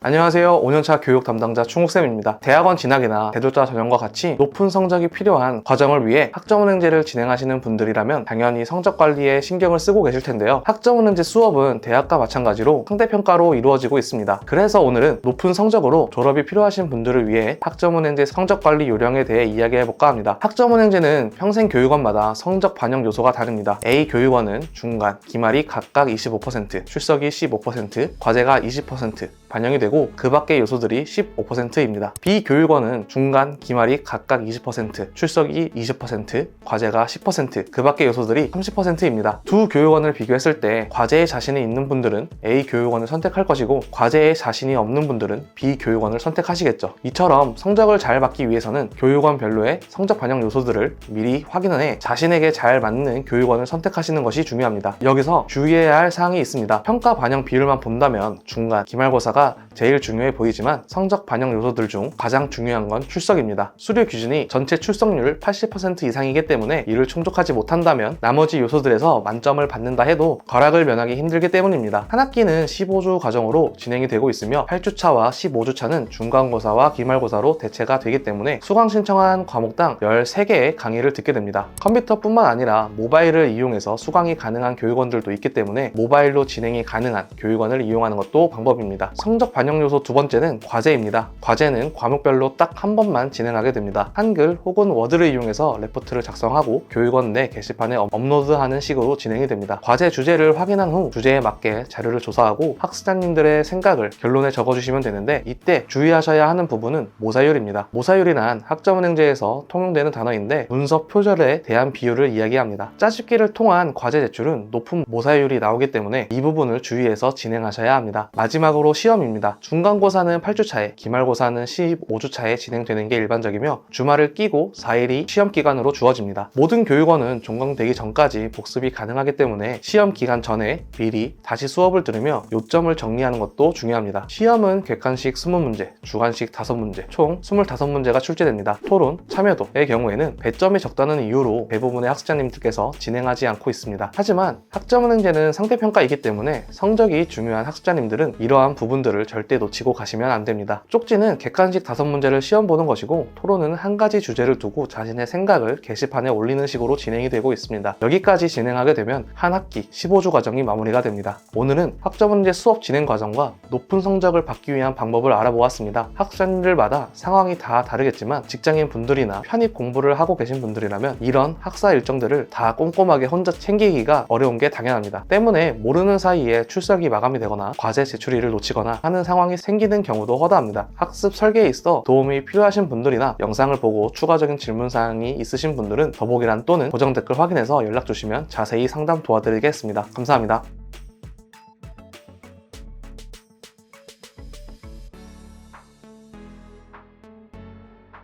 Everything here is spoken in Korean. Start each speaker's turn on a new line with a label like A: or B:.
A: 안녕하세요. 5년차 교육 담당자 충욱쌤입니다. 대학원 진학이나 대졸자 전형과 같이 높은 성적이 필요한 과정을 위해 학점은행제를 진행하시는 분들이라면 당연히 성적 관리에 신경을 쓰고 계실 텐데요. 학점은행제 수업은 대학과 마찬가지로 상대평가로 이루어지고 있습니다. 그래서 오늘은 높은 성적으로 졸업이 필요하신 분들을 위해 학점은행제 성적 관리 요령에 대해 이야기해 볼까 합니다. 학점은행제는 평생 교육원마다 성적 반영 요소가 다릅니다. A 교육원은 중간, 기말이 각각 25%, 출석이 15%, 과제가 20% 반영이 되고 그 밖의 요소들이 15%입니다. B 교육원은 중간, 기말이 각각 20%, 출석이 20%, 과제가 10%, 그 밖의 요소들이 30%입니다. 두 교육원을 비교했을 때 과제에 자신이 있는 분들은 A 교육원을 선택할 것이고 과제에 자신이 없는 분들은 B 교육원을 선택하시겠죠. 이처럼 성적을 잘 받기 위해서는 교육원별로의 성적 반영 요소들을 미리 확인을 해 자신에게 잘 맞는 교육원을 선택하시는 것이 중요합니다. 여기서 주의해야 할 사항이 있습니다. 평가 반영 비율만 본다면 중간, 기말고사가 제일 중요해 보이지만 성적 반영 요소들 중 가장 중요한 건 출석입니다. 수료 기준이 전체 출석률 80% 이상이기 때문에 이를 충족하지 못한다면 나머지 요소들에서 만점을 받는다 해도 과락을 면하기 힘들기 때문입니다. 한 학기는 15주 과정으로 진행이 되고 있으며 8주차와 15주차는 중간고사와 기말고사로 대체가 되기 때문에 수강 신청한 과목당 13개의 강의를 듣게 됩니다. 컴퓨터뿐만 아니라 모바일을 이용해서 수강이 가능한 교육원들도 있기 때문에 모바일로 진행이 가능한 교육원을 이용하는 것도 방법입니다. 성적 반영 요소 두 번째는 과제입니다. 과제는 과목별로 딱 한 번만 진행하게 됩니다. 한글 혹은 워드를 이용해서 레포트를 작성하고 교육원 내 게시판에 업로드하는 식으로 진행이 됩니다. 과제 주제를 확인한 후 주제에 맞게 자료를 조사하고 학습자님들의 생각을 결론에 적어주시면 되는데 이때 주의하셔야 하는 부분은 모사율입니다. 모사율이란 학점은행제에서 통용되는 단어인데 문서 표절에 대한 비율을 이야기합니다. 짜집기를 통한 과제 제출은 높은 모사율이 나오기 때문에 이 부분을 주의해서 진행하셔야 합니다. 마지막으로 시험 입니다. 중간고사는 8주차에, 기말고사는 15주차에 진행되는 게 일반적이며 주말을 끼고 4일이 시험 기간으로 주어집니다. 모든 교육원은 종강되기 전까지 복습이 가능하기 때문에 시험 기간 전에 미리 다시 수업을 들으며 요점을 정리하는 것도 중요합니다. 시험은 객관식 20문제, 주관식 5문제, 총 25문제가 출제됩니다. 토론, 참여도의 경우에는 배점이 적다는 이유로 대부분의 학습자님들께서 진행하지 않고 있습니다. 하지만 학점은행제는 상대평가이기 때문에 성적이 중요한 학습자님들은 이러한 부분들 을 절대 놓치고 가시면 안 됩니다. 쪽지는 객관식 다섯 문제를 시험 보는 것이고 토론은 한 가지 주제를 두고 자신의 생각을 게시판에 올리는 식으로 진행이 되고 있습니다. 여기까지 진행하게 되면 한 학기 15주 과정이 마무리가 됩니다. 오늘은 학점 문제 수업 진행 과정과 높은 성적을 받기 위한 방법을 알아보았습니다. 학생들마다 상황이 다 다르겠지만 직장인 분들이나 편입 공부를 하고 계신 분들이라면 이런 학사 일정들을 다 꼼꼼하게 혼자 챙기기가 어려운 게 당연합니다. 때문에 모르는 사이에 출석이 마감이 되거나 과제 제출일을 놓치거 나 하는 상황이 생기는 경우도 허다합니다. 학습 설계에 있어 도움이 필요하신 분들이나 영상을 보고 추가적인 질문사항이 있으신 분들은 더보기란 또는 고정 댓글 확인해서 연락 주시면 자세히 상담 도와드리겠습니다. 감사합니다.